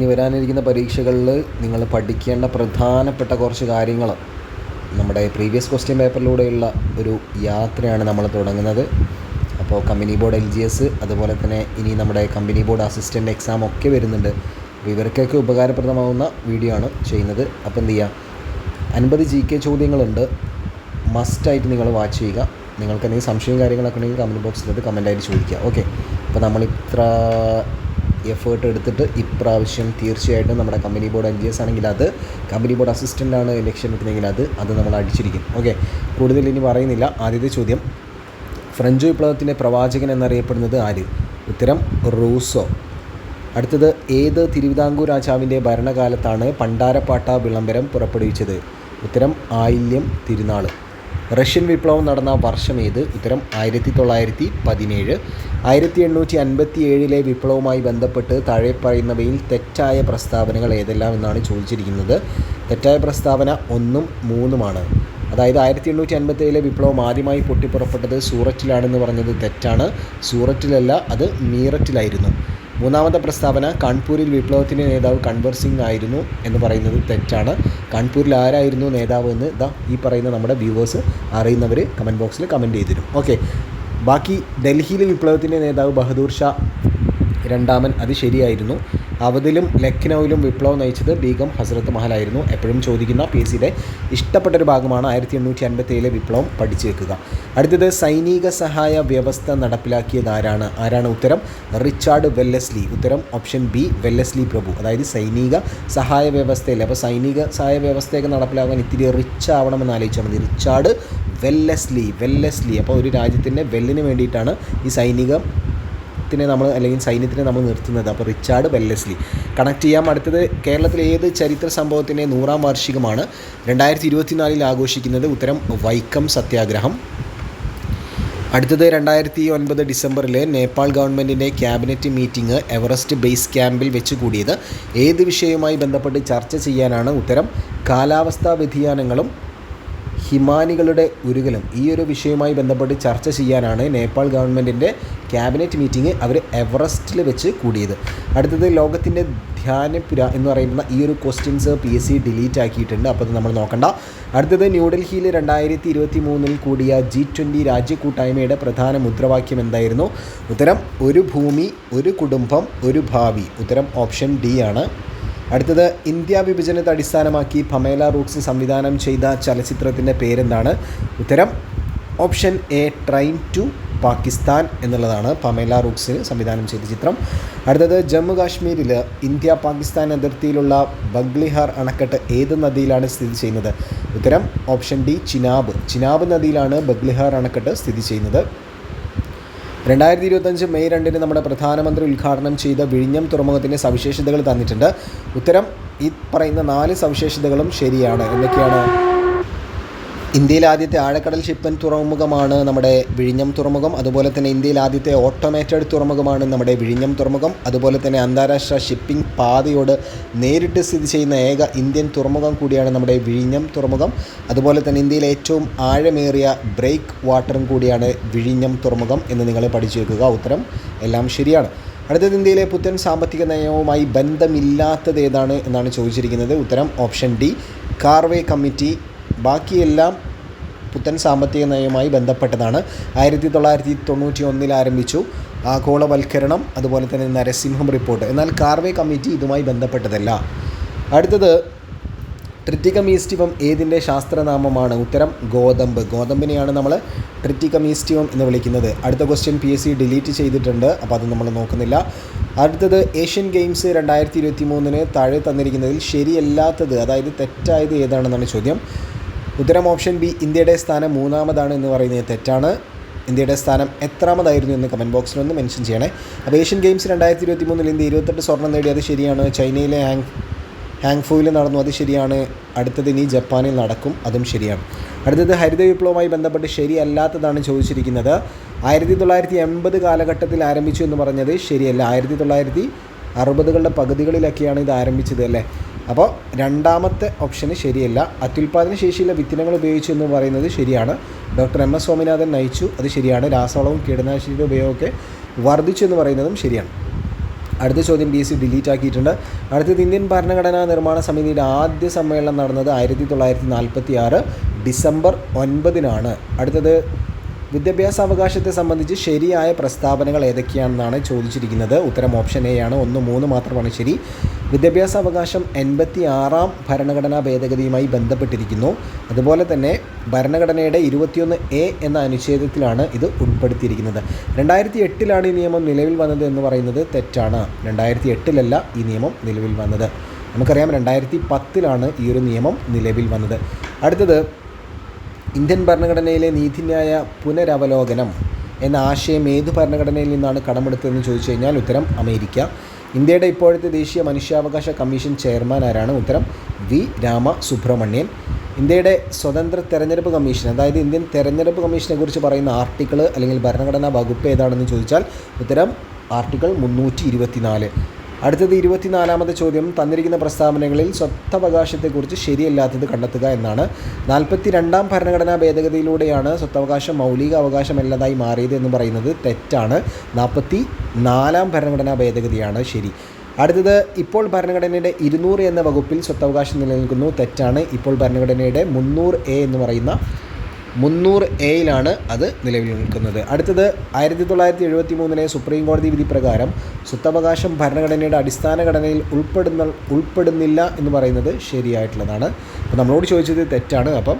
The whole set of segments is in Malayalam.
ഇനി വരാനിരിക്കുന്ന പരീക്ഷകളിൽ നിങ്ങൾ പഠിക്കേണ്ട പ്രധാനപ്പെട്ട കുറച്ച് കാര്യങ്ങൾ നമ്മുടെ പ്രീവിയസ് ക്വസ്റ്റ്യൻ പേപ്പറിലൂടെയുള്ള ഒരു യാത്രയാണ് നമ്മൾ തുടങ്ങുന്നത്. അപ്പോൾ company board L G S അതുപോലെ തന്നെ ഇനി നമ്മുടെ കമ്പനി ബോർഡ് അസിസ്റ്റന്റ് എക്സാം ഒക്കെ വരുന്നുണ്ട്. അപ്പോൾ ഇവർക്കൊക്കെ ഉപകാരപ്രദമാവുന്ന വീഡിയോ ആണ് ചെയ്യുന്നത്. അപ്പോൾ എന്ത് ചെയ്യുക അൻപത് ജി കെ ചോദ്യങ്ങളുണ്ട്. മസ്റ്റായിട്ട് നിങ്ങൾ വാച്ച് ചെയ്യുക. നിങ്ങൾക്ക് എന്തെങ്കിലും സംശയവും കാര്യങ്ങളൊക്കെ ഉണ്ടെങ്കിൽ കമന്റ് ബോക്സിലോട്ട് കമന്റായിട്ട് ചോദിക്കുക. ഓക്കെ അപ്പോൾ നമ്മൾ ഇത്ര എഫേർട്ട് എടുത്തിട്ട് ഇപ്രാവശ്യം തീർച്ചയായിട്ടും നമ്മുടെ company board N G S ആണെങ്കിൽ അത് കമ്പനി ബോർഡ് അസിസ്റ്റന്റ് ആണ് ലക്ഷ്യം വെക്കുന്നെങ്കിൽ അത് അത് നമ്മൾ അടിച്ചിരിക്കും. ഓക്കെ കൂടുതൽ ഇനി പറയുന്നില്ല. ആദ്യത്തെ ചോദ്യം. ഫ്രഞ്ച് വിപ്ലവത്തിന്റെ പ്രവാചകൻ എന്നറിയപ്പെടുന്നത് ആര്? ഉത്തരം റൂസോ. അടുത്തത് ഏത് തിരുവിതാംകൂർ രാജാവിന്റെ ഭരണകാലത്താണ് പണ്ടാരപ്പാട്ട വിളംബരം പുറപ്പെടുവിച്ചത്? ഉത്തരം ആയില്യം തിരുനാൾ റഷ്യൻ വിപ്ലവം നടന്ന വർഷം ഏത്? ഉത്തരം ആയിരത്തി തൊള്ളായിരത്തി പതിനേഴ് ആയിരത്തി എണ്ണൂറ്റി അൻപത്തി ഏഴിലെ വിപ്ലവവുമായി ബന്ധപ്പെട്ട് താഴെ പറയുന്നവയിൽ തെറ്റായ പ്രസ്താവനകൾ ഏതെല്ലാം എന്നാണ് ചോദിച്ചിരിക്കുന്നത്. തെറ്റായ പ്രസ്താവന ഒന്നും മൂന്നുമാണ്. അതായത് ആയിരത്തി എണ്ണൂറ്റി അൻപത്തി ഏഴിലെ വിപ്ലവം ആദ്യമായി പൊട്ടിപ്പുറപ്പെട്ടത് സൂററ്റിലാണെന്ന് പറഞ്ഞത് തെറ്റാണ്. സൂററ്റിലല്ല അത് മീററ്റിലായിരുന്നു. മൂന്നാമത്തെ പ്രസ്താവന കാൺപൂരിൽ വിപ്ലവത്തിന്റെ നേതാവ് കൺവർ സിംഗ് ആയിരുന്നു എന്ന് പറയുന്നത് തെറ്റാണ്. കാൺപൂരിൽ ആരായിരുന്നു നേതാവ് എന്ന് ഇതാ ഈ പറയുന്ന നമ്മുടെ വ്യൂവേഴ്സ് അറിയുന്നവർ കമന്റ് ബോക്സിൽ കമന്റ് ചെയ്തിരും. ഓക്കെ ബാക്കി ഡൽഹിയിലെ വിപ്ലവത്തിന്റെ നേതാവ് ബഹദൂർ ഷാ രണ്ടാമൻ അത് ശരിയായിരുന്നു. അവധിലും ലക്നൌവിലും വിപ്ലവം നയിച്ചത് ബീഗം ഹസ്രത്ത് മഹലായിരുന്നു എപ്പോഴും ചോദിക്കുന്ന പി എസ് സിയുടെ ഇഷ്ടപ്പെട്ടൊരു ഭാഗമാണ് ആയിരത്തി എണ്ണൂറ്റി അൻപത്തി ഏഴിലെ വിപ്ലവം പഠിച്ചു വെക്കുക അടുത്തത് സൈനിക സഹായ വ്യവസ്ഥ നടപ്പിലാക്കിയത് ആരാണ്? ആരാണ് ഉത്തരം? Richard Wellesley. ഉത്തരം ഓപ്ഷൻ ബി വെല്ലസ്ലി പ്രഭു. അതായത് സൈനിക സഹായ വ്യവസ്ഥയിൽ അപ്പോൾ സൈനിക സഹായ വ്യവസ്ഥയൊക്കെ നടപ്പിലാക്കാൻ ഇത്തിരി റിച്ച് ആവണമെന്ന് ആലോചിച്ചാൽ മതി. Richard Wellesley. വെല്ലസ്ലി. അപ്പോൾ ഒരു രാജ്യത്തിന്റെ വെല്ലിന് വേണ്ടിയിട്ടാണ് ഈ സൈനിക ത്തിനെ നമ്മൾ അല്ലെങ്കിൽ സൈന്യത്തിനെ നമ്മൾ നിർത്തുന്നത്. അപ്പോൾ റിച്ചാർഡ് വെല്ലസ്ലി. കണക്ട് ചെയ്യാം. അടുത്തത് കേരളത്തിലെ ഏത് ചരിത്ര സംഭവത്തിന്റെ നൂറാം വാർഷികമാണ് രണ്ടായിരത്തി ഇരുപത്തിനാലിൽ ആഘോഷിക്കുന്നത്? ഉത്തരം വൈക്കം സത്യാഗ്രഹം. അടുത്തത് രണ്ടായിരത്തി ഒൻപത് ഡിസംബറിൽ നേപ്പാൾ ഗവൺമെന്റിന്റെ ക്യാബിനറ്റ് മീറ്റിംഗ് എവറസ്റ്റ് ബേസ് ക്യാമ്പിൽ വെച്ച് കൂടിയത്. ഏത് വിഷയവുമായി ബന്ധപ്പെട്ട് ചർച്ച ചെയ്യാനാണ് ഉത്തരം? കാലാവസ്ഥാ വ്യതിയാനങ്ങളും ഹിമാനികളുടെ ഉരുകലും ഈ ഒരു വിഷയവുമായി ബന്ധപ്പെട്ട് ചർച്ച ചെയ്യാനാണ് നേപ്പാൾ ഗവൺമെന്റിന്റെ ക്യാബിനറ്റ് മീറ്റിംഗ് അവർ എവറസ്റ്റിൽ വെച്ച് കൂടിയത്. അടുത്തത് ലോകത്തിന്റെ ധ്യാനപുര എന്ന് പറയുന്ന ഈ ഒരു questions P S C delete ആക്കിയിട്ടുണ്ട്. അപ്പോൾ അത് നമ്മൾ നോക്കണ്ട. അടുത്തത് ന്യൂഡൽഹിയിൽ രണ്ടായിരത്തി ഇരുപത്തി മൂന്നിൽ കൂടിയ ജി ട്വന്റി രാജ്യക്കൂട്ടായ്മയുടെ പ്രധാന മുദ്രാവാക്യം എന്തായിരുന്നു? ഉത്തരം ഒരു ഭൂമി ഒരു കുടുംബം ഒരു ഭാവി. ഉത്തരം ഓപ്ഷൻ ഡി ആണ്. അടുത്തത് ഇന്ത്യ വിഭജനത്തെ അടിസ്ഥാനമാക്കി പമേല റൂക്സ് സംവിധാനം ചെയ്ത ചലച്ചിത്രത്തിന്റെ പേരെന്താണ്? ഉത്തരം option A Train to Pakistan എന്നുള്ളതാണ് പമേല റൂക്സ് സംവിധാനം ചെയ്ത ചിത്രം. അടുത്തത് ജമ്മു കാശ്മീരിൽ ഇന്ത്യ പാകിസ്ഥാൻ അതിർത്തിയിലുള്ള ബഗ്ലിഹാർ അണക്കെട്ട് ഏത് നദിയിലാണ് സ്ഥിതി ചെയ്യുന്നത്? ഉത്തരം ഓപ്ഷൻ ഡി ചിനാബ്. ചിനാബ് നദിയിലാണ് ബഗ്ലിഹാർ അണക്കെട്ട് സ്ഥിതി ചെയ്യുന്നത്. രണ്ടായിരത്തി ഇരുപത്തഞ്ച് മെയ് രണ്ടിന് നമ്മുടെ പ്രധാനമന്ത്രി ഉദ്ഘാടനം ചെയ്ത വിഴിഞ്ഞം തുറമുഖത്തിന്റെ സവിശേഷതകൾ തന്നിട്ടുണ്ട്. ഉത്തരം ഈ പറയുന്ന നാല് സവിശേഷതകളും ശരിയാണ്. എന്തൊക്കെയാണ്? ഇന്ത്യയിലെ ആദ്യത്തെ ആഴക്കടൽ ഷിപ്പൻ തുറമുഖമാണ് നമ്മുടെ വിഴിഞ്ഞം തുറമുഖം. അതുപോലെ തന്നെ ഇന്ത്യയിലെ ആദ്യത്തെ ഓട്ടോമേറ്റഡ് തുറമുഖമാണ് നമ്മുടെ വിഴിഞ്ഞം തുറമുഖം. അതുപോലെ തന്നെ അന്താരാഷ്ട്ര ഷിപ്പിംഗ് പാതയോട് നേരിട്ട് സ്ഥിതി ചെയ്യുന്ന ഏക ഇന്ത്യൻ തുറമുഖം കൂടിയാണ് നമ്മുടെ വിഴിഞ്ഞം തുറമുഖം. അതുപോലെ തന്നെ ഇന്ത്യയിലെ ഏറ്റവും ആഴമേറിയ ബ്രേക്ക് വാട്ടറും കൂടിയാണ് വിഴിഞ്ഞം തുറമുഖം എന്ന് നിങ്ങൾ പഠിച്ചു വെക്കുക ഉത്തരം എല്ലാം ശരിയാണ്. അടുത്തത് ഇന്ത്യയിലെ പുത്തൻ സാമ്പത്തിക നയവുമായി ബന്ധമില്ലാത്തത് ഏതാണ് എന്നാണ് ചോദിച്ചിരിക്കുന്നത്. ഉത്തരം ഓപ്ഷൻ ഡി കാർവേ കമ്മിറ്റി ബാക്കിയെല്ലാം പുത്തൻ സാമ്പത്തിക നയവുമായി ബന്ധപ്പെട്ടതാണ്. ആയിരത്തി തൊള്ളായിരത്തി തൊണ്ണൂറ്റി ഒന്നിൽ ആരംഭിച്ചു. ആഗോളവൽക്കരണം അതുപോലെ തന്നെ നരസിംഹം റിപ്പോർട്ട്. എന്നാൽ കാർവേ കമ്മിറ്റി ഇതുമായി ബന്ധപ്പെട്ടതല്ല. അടുത്തത് ട്രിറ്റിക്കമീസ്റ്റിവം ഏതിന്റെ ശാസ്ത്രനാമമാണ്? ഉത്തരം ഗോതമ്പ്. ഗോതമ്പിനെയാണ് നമ്മൾ ട്രിറ്റിക്കമീസ്റ്റിവം എന്ന് വിളിക്കുന്നത്. അടുത്ത question P S C delete ചെയ്തിട്ടുണ്ട് അപ്പോൾ അത് നമ്മൾ നോക്കുന്നില്ല. അടുത്തത് ഏഷ്യൻ ഗെയിംസ് രണ്ടായിരത്തി ഇരുപത്തി മൂന്നിന് താഴെ തന്നിരിക്കുന്നതിൽ ശരിയല്ലാത്തത് അതായത് തെറ്റായത് ഏതാണെന്നാണ് ചോദ്യം. ഉത്തരം ഓപ്ഷൻ ബി ഇന്ത്യയുടെ സ്ഥാനം മൂന്നാമതാണ് എന്ന് പറയുന്നത് തെറ്റാണ്. ഇന്ത്യയുടെ സ്ഥാനം എത്രാമതായിരുന്നു എന്ന് കമന്റ് ബോക്സിലൊന്ന് മെൻഷൻ ചെയ്യണേ. അപ്പോൾ ഏഷ്യൻ ഗെയിംസ് രണ്ടായിരത്തി ഇരുപത്തി മൂന്നിൽ ഇന്ത്യ ഇരുപത്തെട്ട് സ്വർണം നേടി അത് ശരിയാണ്. ചൈനയിലെ ഹാങ് ഹാങ്ഫുവിൽ നടന്നു അത് ശരിയാണ്. അടുത്തത് ഇനി ജപ്പാനിൽ നടക്കും അതും ശരിയാണ്. അടുത്തത് ഹരിത വിപ്ലവമായി ബന്ധപ്പെട്ട് ശരിയല്ലാത്തതാണ് ചോദിച്ചിരിക്കുന്നത്. ആയിരത്തി തൊള്ളായിരത്തി എൺപത് കാലഘട്ടത്തിൽ ആരംഭിച്ചു എന്ന് പറഞ്ഞത് ശരിയല്ല. ആയിരത്തി തൊള്ളായിരത്തി അറുപതുകളുടെ പകുതികളിലൊക്കെയാണ് ഇത് ആരംഭിച്ചത് അല്ലേ? അപ്പോൾ രണ്ടാമത്തെ ഓപ്ഷന് ശരിയല്ല. അത്യുൽപാദന ശേഷിയിലെ വിത്തിനങ്ങൾ ഉപയോഗിച്ചു എന്ന് പറയുന്നത് ശരിയാണ്. ഡോക്ടർ എം എസ് സ്വാമിനാഥൻ നയിച്ചു. അത് ശരിയാണ്. രാസവളവും കീടനാശിനിയുടെ ഉപയോഗമൊക്കെ വർദ്ധിച്ചു എന്ന് പറയുന്നതും ശരിയാണ്. അടുത്ത ചോദ്യം ബി സി ഡിലീറ്റ് ആക്കിയിട്ടുണ്ട്. അടുത്തത് ഇന്ത്യൻ ഭരണഘടനാ നിർമ്മാണ സമിതിയുടെ ആദ്യ സമ്മേളനം നടന്നത് ആയിരത്തി തൊള്ളായിരത്തി നാൽപ്പത്തി ആറ് ഡിസംബർ ഒൻപതിനാണ്. അടുത്തത് വിദ്യാഭ്യാസ അവകാശത്തെ സംബന്ധിച്ച് ശരിയായ പ്രസ്താവനകൾ ഏതൊക്കെയാണെന്നാണ് ചോദിച്ചിരിക്കുന്നത്. ഉത്തരം ഓപ്ഷൻ എ ആണ്. ഒന്ന് മൂന്ന് മാത്രമാണ് ശരി. വിദ്യാഭ്യാസ അവകാശം എൺപത്തി ആറാം ഭരണഘടനാ ഭേദഗതിയുമായി ബന്ധപ്പെട്ടിരിക്കുന്നു. അതുപോലെ തന്നെ ഭരണഘടനയുടെ ഇരുപത്തിയൊന്ന് എ എന്ന അനുച്ഛേദത്തിലാണ് ഇത് ഉൾപ്പെടുത്തിയിരിക്കുന്നത്. രണ്ടായിരത്തി എട്ടിലാണ് ഈ നിയമം നിലവിൽ വന്നത് എന്ന് പറയുന്നത് തെറ്റാണ്. രണ്ടായിരത്തി എട്ടിലല്ല ഈ നിയമം നിലവിൽ വന്നത്. നമുക്കറിയാം രണ്ടായിരത്തി പത്തിലാണ് ഈ ഒരു നിയമം നിലവിൽ വന്നത്. അടുത്തത് ഇന്ത്യൻ ഭരണഘടനയിലെ നീതിന്യായ പുനരവലോകനം എന്ന ആശയം ഏത് ഭരണഘടനയിൽ നിന്നാണ് കടമെടുത്തതെന്ന് ചോദിച്ചു കഴിഞ്ഞാൽ ഉത്തരം അമേരിക്ക. ഇന്ത്യയുടെ ഇപ്പോഴത്തെ ദേശീയ മനുഷ്യാവകാശ കമ്മീഷൻ ചെയർമാൻ ആരാണ്? ഉത്തരം വി. രാമ സുബ്രഹ്മണ്യൻ ഇന്ത്യയുടെ സ്വതന്ത്ര തെരഞ്ഞെടുപ്പ് കമ്മീഷൻ അതായത് ഇന്ത്യൻ തെരഞ്ഞെടുപ്പ് കമ്മീഷനെ കുറിച്ച് പറയുന്ന ആർട്ടിക്കിൾ അല്ലെങ്കിൽ ഭരണഘടനാ വകുപ്പ് ഏതാണെന്ന് ചോദിച്ചാൽ ഉത്തരം ആർട്ടിക്കിൾ മുന്നൂറ്റി ഇരുപത്തിനാല്. അടുത്തത് ഇരുപത്തിനാലാമത്തെ ചോദ്യം. തന്നിരിക്കുന്ന പ്രസ്താവനകളിൽ സ്വത്തവകാശത്തെക്കുറിച്ച് ശരിയല്ലാത്തത് കണ്ടെത്തുക എന്നാണ്. നാൽപ്പത്തി രണ്ടാം ഭരണഘടനാ ഭേദഗതിയിലൂടെയാണ് സ്വത്തവകാശം മൗലിക അവകാശമല്ലതായി മാറിയത് എന്ന് പറയുന്നത് തെറ്റാണ്. നാൽപ്പത്തി നാലാം ഭരണഘടനാ ഭേദഗതിയാണ് ശരി. അടുത്തത് ഇപ്പോൾ ഭരണഘടനയുടെ ഇരുന്നൂറ് എന്ന വകുപ്പിൽ സ്വത്തവകാശം നിലനിൽക്കുന്നു. തെറ്റാണ്. ഇപ്പോൾ ഭരണഘടനയുടെ മുന്നൂറ് എ എന്ന് പറയുന്ന മുന്നൂറ് എയിലാണ് അത് നിലവിൽ നിൽക്കുന്നത്. അടുത്തത് ആയിരത്തി തൊള്ളായിരത്തി എഴുപത്തി മൂന്നിലെ സുപ്രീം കോടതി വിധി പ്രകാരം സ്വത്തവകാശം ഭരണഘടനയുടെ അടിസ്ഥാന ഘടനയിൽ ഉൾപ്പെടുന്ന ഉൾപ്പെടുന്നില്ല എന്ന് പറയുന്നത് ശരിയായിട്ടുള്ളതാണ്. അപ്പോൾ നമ്മളോട് ചോദിച്ചത് തെറ്റാണ്. അപ്പം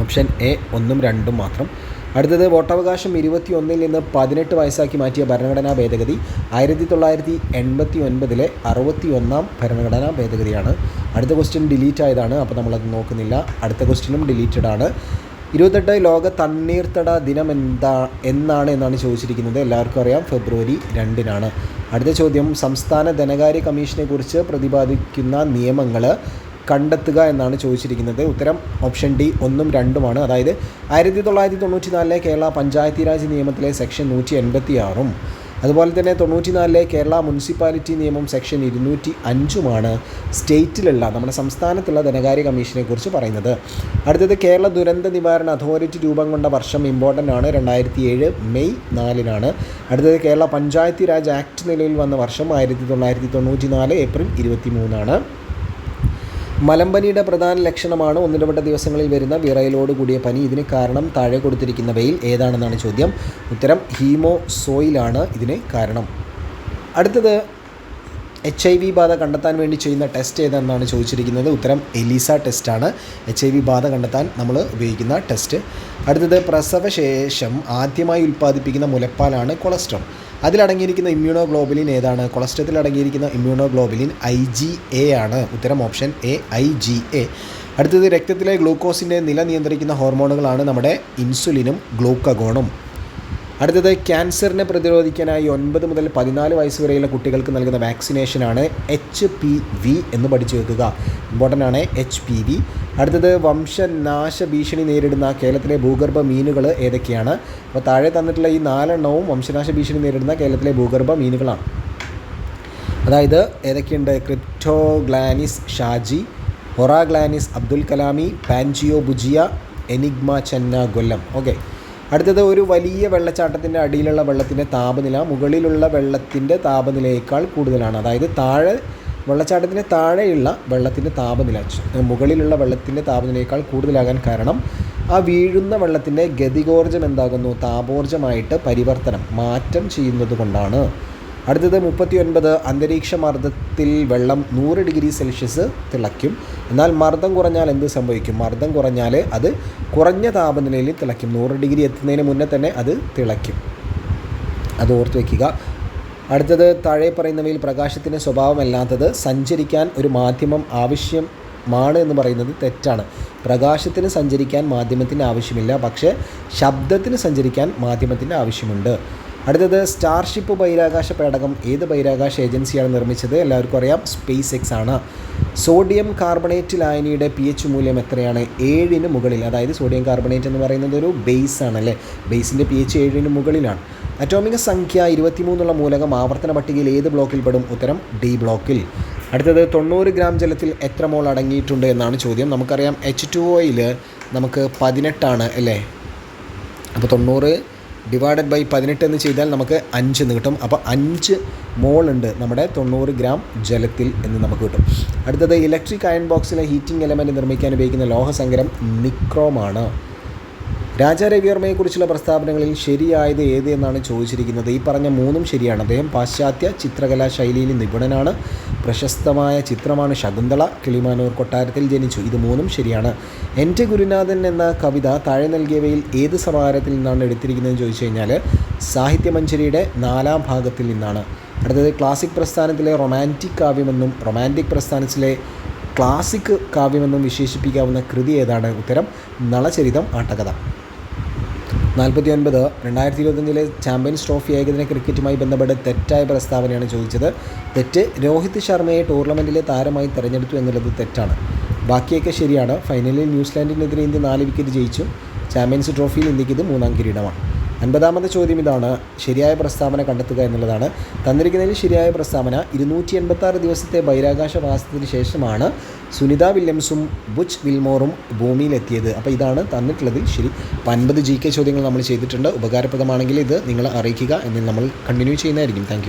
ഓപ്ഷൻ എ ഒന്നും രണ്ടും മാത്രം. അടുത്തത് വോട്ടവകാശം ഇരുപത്തി ഒന്നിൽ നിന്ന് പതിനെട്ട് വയസ്സാക്കി മാറ്റിയ ഭരണഘടനാ ഭേദഗതി ആയിരത്തി തൊള്ളായിരത്തി എൺപത്തി ഒൻപതിലെ അറുപത്തി ഒന്നാം ഭരണഘടനാ ഭേദഗതിയാണ്. അടുത്ത ക്വസ്റ്റ്യൻ ഡിലീറ്റ് ആയതാണ്. അപ്പോൾ നമ്മളത് നോക്കുന്നില്ല. അടുത്ത ക്വസ്റ്റ്യനും ഡിലീറ്റഡ് ആണ്. ഇരുപത്തെട്ട് ലോക തണ്ണീർത്തട ദിനം എന്താ എന്നാണ് എന്നാണ് ചോദിച്ചിരിക്കുന്നത്. എല്ലാവർക്കും അറിയാം ഫെബ്രുവരി രണ്ടിനാണ്. അടുത്ത ചോദ്യം സംസ്ഥാന ധനകാര്യ കമ്മീഷനെ കുറിച്ച് പ്രതിപാദിക്കുന്ന നിയമങ്ങൾ കണ്ടെത്തുക എന്നാണ് ചോദിച്ചിരിക്കുന്നത്. ഉത്തരം ഓപ്ഷൻ ഡി ഒന്നും രണ്ടുമാണ്. അതായത് ആയിരത്തി തൊള്ളായിരത്തി തൊണ്ണൂറ്റി നാലിലെ കേരള പഞ്ചായത്തി രാജ് നിയമത്തിലെ സെക്ഷൻ നൂറ്റി എൺപത്തി ആറും അതുപോലെ തന്നെ തൊണ്ണൂറ്റിനാലിലെ കേരള മുനിസിപ്പാലിറ്റി നിയമം സെക്ഷൻ ഇരുന്നൂറ്റി അഞ്ചുമാണ് സ്റ്റേറ്റിലുള്ള നമ്മുടെ സംസ്ഥാനത്തുള്ള ധനകാര്യ കമ്മീഷനെ കുറിച്ച് പറയുന്നത്. അടുത്തത് കേരള ദുരന്ത നിവാരണ അതോറിറ്റി രൂപം കൊണ്ട വർഷം ഇമ്പോർട്ടന്റ് ആണ്. രണ്ടായിരത്തി ഏഴ് മെയ് നാലിനാണ്. അടുത്തത് കേരള പഞ്ചായത്തി രാജ് ആക്ട് നിലവിൽ വന്ന വർഷം ആയിരത്തി തൊള്ളായിരത്തി തൊണ്ണൂറ്റി നാല് ഏപ്രിൽ ഇരുപത്തി മൂന്നാണ് മലമ്പനിയുടെ പ്രധാന ലക്ഷണമാണ് ഒന്നിടപെട്ട ദിവസങ്ങളിൽ വരുന്ന വിറയലോട് കൂടിയ പനി. ഇതിന് കാരണം താഴെ കൊടുത്തിരിക്കുന്നവയിൽ ഏതാണെന്നാണ് ചോദ്യം. ഉത്തരം ഹീമോസോയിലാണ് ഇതിന് കാരണം. അടുത്തത് എച്ച് ഐ വി ബാധ കണ്ടെത്താൻ വേണ്ടി ചെയ്യുന്ന ടെസ്റ്റ് ഏതെന്നാണ് ചോദിച്ചിരിക്കുന്നത്? ഉത്തരം എലിസ ടെസ്റ്റാണ് എച്ച് ഐ വി ബാധ കണ്ടെത്താൻ നമ്മൾ ഉപയോഗിക്കുന്ന ടെസ്റ്റ് അടുത്തത് പ്രസവശേഷം ആദ്യമായി ഉൽപ്പാദിപ്പിക്കുന്ന മുലപ്പാലാണ് കൊളസ്ട്രോൾ. അതിലടങ്ങിയിരിക്കുന്ന ഇമ്മ്യൂണോ ഗ്ലോബലിൻ ഏതാണ്? കൊളസ്ട്രത്തിൽ അടങ്ങിയിരിക്കുന്ന immuno globulin I G A ആണ്. ഉത്തരം option A I G A അടുത്തത് രക്തത്തിലെ ഗ്ലൂക്കോസിന്റെ നില നിയന്ത്രിക്കുന്ന ഹോർമോണുകളാണ് നമ്മുടെ ഇൻസുലിനും ഗ്ലൂക്കഗോണും. അടുത്തത് ക്യാൻസറിനെ പ്രതിരോധിക്കാനായി ഒൻപത് മുതൽ പതിനാല് വയസ്സ് വരെയുള്ള കുട്ടികൾക്ക് നൽകുന്ന വാക്സിനേഷനാണ് എച്ച് പി വി എന്ന് പഠിച്ചു വെക്കുക ഇമ്പോർട്ടന്റ് ആണ് എച്ച് പി വി അടുത്തത് വംശനാശ ഭീഷണി നേരിടുന്ന കേരളത്തിലെ ഭൂഗർഭ മീനുകൾ ഏതൊക്കെയാണ്? അപ്പോൾ താഴെ തന്നിട്ടുള്ള ഈ നാലെണ്ണവും വംശനാശ ഭീഷണി നേരിടുന്ന കേരളത്തിലെ ഭൂഗർഭ മീനുകളാണ്. അതായത് ഏതൊക്കെയുണ്ട്? ക്രിപ്റ്റോഗ്ലാനിസ് ഷാജി ഹൊറാഗ്ലാനിസ് അബ്ദുൽ കലാമി പാൻജിയോ ബുജിയ എനിഗ്മ ചെന്ന കൊല്ലം ഓക്കെ അടുത്തത് ഒരു വലിയ വെള്ളച്ചാട്ടത്തിന്റെ അടിയിലുള്ള വെള്ളത്തിന്റെ താപനില മുകളിലുള്ള വെള്ളത്തിന്റെ താപനിലയേക്കാൾ കൂടുതലാണ്. അതായത് താഴെ വെള്ളച്ചാട്ടത്തിന് താഴെയുള്ള വെള്ളത്തിന്റെ താപനില മുകളിലുള്ള വെള്ളത്തിന്റെ താപനിലയേക്കാൾ കൂടുതലാകാൻ കാരണം ആ വീഴുന്ന വെള്ളത്തിന്റെ ഗതികോർജം എന്താകുന്നു? താപോർജമായിട്ട് പരിവർത്തനം മാറ്റം ചെയ്യുന്നത് കൊണ്ടാണ്. അടുത്തത് മുപ്പത്തി ഒൻപത് അന്തരീക്ഷ മർദ്ദത്തിൽ വെള്ളം നൂറ് ഡിഗ്രി സെൽഷ്യസ് തിളയ്ക്കും. എന്നാൽ മർദ്ദം കുറഞ്ഞാൽ എന്ത് സംഭവിക്കും? മർദ്ദം കുറഞ്ഞാൽ അത് കുറഞ്ഞ താപനിലയിൽ തിളയ്ക്കും. നൂറ് ഡിഗ്രി എത്തുന്നതിന് മുന്നേ തന്നെ അത് തിളയ്ക്കും. അത് ഓർത്ത് വയ്ക്കുക അടുത്തത് താഴെ പറയുന്നവയിൽ പ്രകാശത്തിന്റെ സ്വഭാവമല്ലാത്തത് സഞ്ചരിക്കാൻ ഒരു മാധ്യമം ആവശ്യം മാണ് എന്ന് പറയുന്നത് തെറ്റാണ്. പ്രകാശത്തിന് സഞ്ചരിക്കാൻ മാധ്യമത്തിന്റെ ആവശ്യമില്ല. പക്ഷേ ശബ്ദത്തിന് സഞ്ചരിക്കാൻ മാധ്യമത്തിന്റെ ആവശ്യമുണ്ട്. അടുത്തത് സ്റ്റാർഷിപ്പ് ബഹിരാകാശ പേടകം ഏത് ബഹിരാകാശ ഏജൻസിയാണ് നിർമ്മിച്ചത്? എല്ലാവർക്കും അറിയാം. സ്പേസ് എക്സ് ആണ്. സോഡിയം കാർബണേറ്റ് ലായനിയുടെ പി എച്ച് മൂല്യം എത്രയാണ്? ഏഴിന് മുകളിൽ. അതായത് സോഡിയം കാർബണേറ്റ് എന്ന് പറയുന്നത് ഒരു ബേസ് ആണല്ലേ ബേസിന്റെ പി എച്ച് ഏഴിന് മുകളിലാണ്. അറ്റോമിക സംഖ്യ ഇരുപത്തിമൂന്നുള്ള മൂലകം ആവർത്തന പട്ടികയിൽ ഏത് ബ്ലോക്കിൽ പെടും? ഉത്തരം ഡി ബ്ലോക്കിൽ. അടുത്തത് തൊണ്ണൂറ് ഗ്രാം ജലത്തിൽ എത്ര മോൾ അടങ്ങിയിട്ടുണ്ട് എന്നാണ് ചോദ്യം. നമുക്കറിയാം എച്ച് ടു ഒയിൽ നമുക്ക് പതിനെട്ടാണ് അല്ലേ? അപ്പോൾ തൊണ്ണൂറ് ഡിവൈഡഡ് ബൈ പതിനെട്ട് എന്ന് ചെയ്താൽ നമുക്ക് അഞ്ച് എന്ന് കിട്ടും. അപ്പോൾ അഞ്ച് മോൾ ഉണ്ട് നമ്മുടെ തൊണ്ണൂറ് ഗ്രാം ജലത്തിൽ എന്ന് നമുക്ക് കിട്ടും. അടുത്തത് ഇലക്ട്രിക് അയൺ ബോക്സിലെ ഹീറ്റിംഗ് എലമെന്റ് നിർമ്മിക്കാൻ ഉപയോഗിക്കുന്ന ലോഹസങ്കരം നിക്രോമാണ് രാജാ രവിവർമ്മയെക്കുറിച്ചുള്ള പ്രസ്താവനകളിൽ ശരിയായത് ഏത് എന്നാണ് ചോദിച്ചിരിക്കുന്നത്. ഈ പറഞ്ഞ മൂന്നും ശരിയാണ്. അദ്ദേഹം പാശ്ചാത്യ ചിത്രകലാ ശൈലിയിൽ നിപുണനാണ്. പ്രശസ്തമായ ചിത്രമാണ് ശകുന്തള കിളിമാനൂർ കൊട്ടാരത്തിൽ ജനിച്ചു. ഇത് മൂന്നും ശരിയാണ്. എന്റെ ഗുരുനാഥൻ എന്ന കവിത താഴെ നൽകിയവയിൽ ഏത് സമാഹാരത്തിൽ നിന്നാണ് എടുത്തിരിക്കുന്നതെന്ന് ചോദിച്ചു കഴിഞ്ഞാൽ സാഹിത്യമഞ്ജരിയുടെ നാലാം ഭാഗത്തിൽ നിന്നാണ്. അടുത്തത് ക്ലാസിക് പ്രസ്ഥാനത്തിലെ റൊമാന്റിക് കാവ്യമെന്നും റൊമാന്റിക് പ്രസ്ഥാനത്തിലെ ക്ലാസിക് കാവ്യമെന്നും വിശേഷിപ്പിക്കാവുന്ന കൃതി ഏതാണ്? ഉത്തരം നളചരിതം ആട്ടകഥ. നാൽപ്പത്തി ഒൻപത് രണ്ടായിരത്തി ഇരുപത്തഞ്ചിലെ ചാമ്പ്യൻസ് ട്രോഫി ഏകദിന ക്രിക്കറ്റുമായി ബന്ധപ്പെട്ട് തെറ്റായ പ്രസ്താവനയാണ് ചോദിച്ചത്. തെറ്റ് രോഹിത് ശർമ്മയെ ടൂർണമെന്റിലെ താരമായി തിരഞ്ഞെടുത്തു എന്നുള്ളത് തെറ്റാണ്. ബാക്കിയൊക്കെ ശരിയാണ്. ഫൈനലിൽ ന്യൂസിലാൻഡിനെതിരെ ഇന്ത്യ നാല് വിക്കറ്റ് ജയിച്ചു. ചാമ്പ്യൻസ് ട്രോഫിയിൽ ഇന്ത്യയ്ക്ക് ഇത് മൂന്നാം കിരീടമാണ്. അൻപതാമത്തെ ചോദ്യം ഇതാണ്. ശരിയായ പ്രസ്താവന കണ്ടെത്തുക എന്നുള്ളതാണ്. തന്നിരിക്കുന്നതിൽ ശരിയായ പ്രസ്താവന ഇരുന്നൂറ്റി എൺപത്തി ആറ് ദിവസത്തെ ബഹിരാകാശ വാസത്തിന് ശേഷമാണ് സുനിത വില്യംസും ബുച്ച് വിൽമോറും ഭൂമിയിലെത്തിയത്. അപ്പോൾ ഇതാണ് തന്നിട്ടുള്ളതിൽ ശരി. അപ്പോൾ അൻപത് ജി കെ ചോദ്യങ്ങൾ നമ്മൾ ചെയ്തിട്ടുണ്ട്. ഉപകാരപ്രദമാണെങ്കിൽ ഇത് നിങ്ങളെ അറിയിക്കുക. എന്ന് നമ്മൾ കണ്ടിന്യൂ ചെയ്യുന്നതായിരിക്കും. താങ്ക്